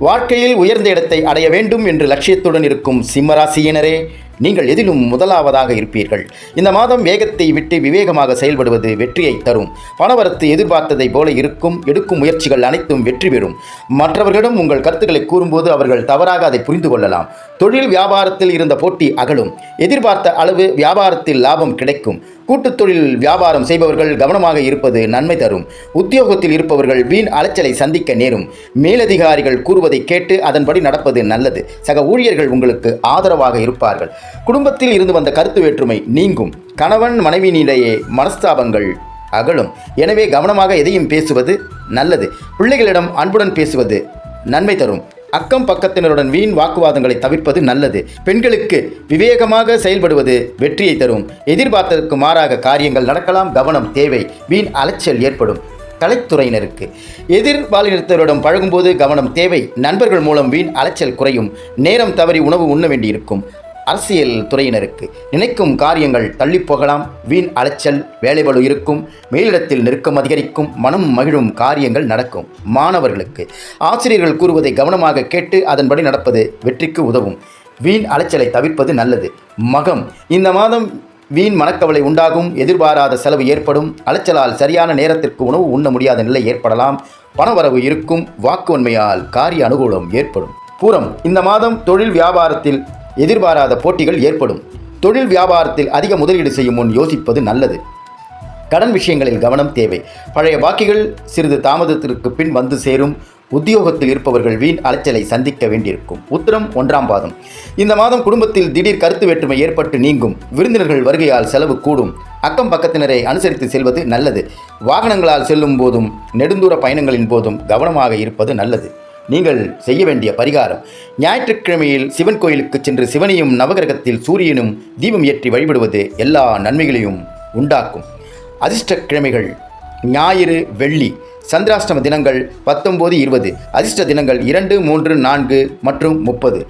வாழ்க்கையில் உயர்ந்த இடத்தை அடைய வேண்டும் என்று லட்சியத்துடன் இருக்கும் சிம்மராசியினரே நீங்கள் எதிலும் முதலாவதாக இருப்பீர்கள். இந்த மாதம் வேகத்தை விட்டு விவேகமாக செயல்படுவது வெற்றியை தரும். பணவரத்து எதிர்பார்த்ததை போல இருக்கும் எடுக்கும் முயற்சிகள் அனைத்தும் வெற்றி பெறும். மற்றவர்களிடம் உங்கள் கருத்துக்களை கூறும்போது அவர்கள் தவறாக அதை புரிந்து கொள்ளலாம். தொழில் வியாபாரத்தில் இருந்த போட்டி அகலும். எதிர்பார்த்த அளவு வியாபாரத்தில் லாபம் கிடைக்கும். கூட்டுத் தொழில் வியாபாரம் செய்பவர்கள் கவனமாக இருப்பது நன்மை தரும். உத்தியோகத்தில் இருப்பவர்கள் வீண் அலைச்சலை சந்திக்க நேரும். மேலதிகாரிகள் கூறுவதை கேட்டு அதன்படி நடப்பது நல்லது. சக ஊழியர்கள் உங்களுக்கு ஆதரவாக இருப்பார்கள். குடும்பத்தில் இருந்து வந்த கருத்து வேற்றுமை நீங்கும். கணவன் மனைவியினிடையே மனஸ்தாபங்கள் அகலும். எனவே கவனமாக எதையும் பேசுவது நல்லது. பிள்ளைகளிடம் அன்புடன் பேசுவது நன்மை தரும். அக்கம் பக்கத்தினருடன் வீண் வாக்குவாதங்களை தவிர்ப்பது நல்லது. பெண்களுக்கு விவேகமாக செயல்படுவது வெற்றியை தரும். எதிர்பார்த்ததற்கு மாறாக காரியங்கள் நடக்கலாம். கவனம் தேவை வீண் அலைச்சல் ஏற்படும். கலைத்துறையினருக்கு. எதிர்பாலினத்தருடன் பழகும்போது கவனம் தேவை. நண்பர்கள் மூலம் வீண் அலைச்சல் குறையும். நேரம் தவறி உணவு உண்ண வேண்டியிருக்கும். அரசியல் துறையினருக்கு நினைக்கும் காரியங்கள் தள்ளிப் போகலாம். வீண் அலைச்சல் வேலைபளு இருக்கும். மேலிடத்தில் நெருக்கம் அதிகரிக்கும். மனம் மகிழும் காரியங்கள் நடக்கும். மாணவர்களுக்கு ஆசிரியர்கள் கூறுவதை கவனமாக கேட்டு அதன்படி நடப்பது வெற்றிக்கு உதவும். வீண் அலைச்சலை தவிர்ப்பது நல்லது. மகம் இந்த மாதம் வீண் மனக்கவலை உண்டாகும். எதிர்பாராத செலவு ஏற்படும். அலைச்சலால் சரியான நேரத்திற்கு உணவு உண்ண முடியாத நிலை ஏற்படலாம். பணவரவு இருக்கும். வாக்குவன்மையால் காரிய அனுகூலம் ஏற்படும். பூரம் இந்த மாதம் தொழில் வியாபாரத்தில் எதிர்பாராத போட்டிகள் ஏற்படும். தொழில் வியாபாரத்தில் அதிக முதலீடு செய்யும் முன் யோசிப்பது நல்லது. கடன் விஷயங்களில் கவனம் தேவை. பழைய பாக்கிகள் சிறிது தாமதத்திற்கு பின் வந்து சேரும். உத்தியோகத்தில் இருப்பவர்கள் வீண் அலைச்சலை சந்திக்க வேண்டியிருக்கும். உத்திரம் ஒன்றாம் பாதம். இந்த மாதம் குடும்பத்தில் திடீர் கருத்து வேற்றுமை ஏற்பட்டு நீங்கும். விருந்தினர்கள் வருகையால் செலவு கூடும். அக்கம் பக்கத்தினரை அனுசரித்து செல்வது நல்லது. வாகனங்களால் செல்லும் போதும் நெடுந்தூர பயணங்களின் போதும் கவனமாக இருப்பது நல்லது. நீங்கள் செய்ய வேண்டிய பரிகாரம். ஞாயிற்றுக்கிழமையில் சிவன் கோயிலுக்கு சென்று சிவனையும் நவகிரகத்தில் சூரியனும் தீபம் ஏற்றி வழிபடுவது எல்லா நன்மைகளையும் உண்டாக்கும். அதிர்ஷ்ட கிழமைகள் ஞாயிறு வெள்ளி சந்திராஷ்டம தினங்கள் பத்தொம்போது இருபது அதிர்ஷ்ட தினங்கள் இரண்டு மூன்று நான்கு மற்றும் முப்பது.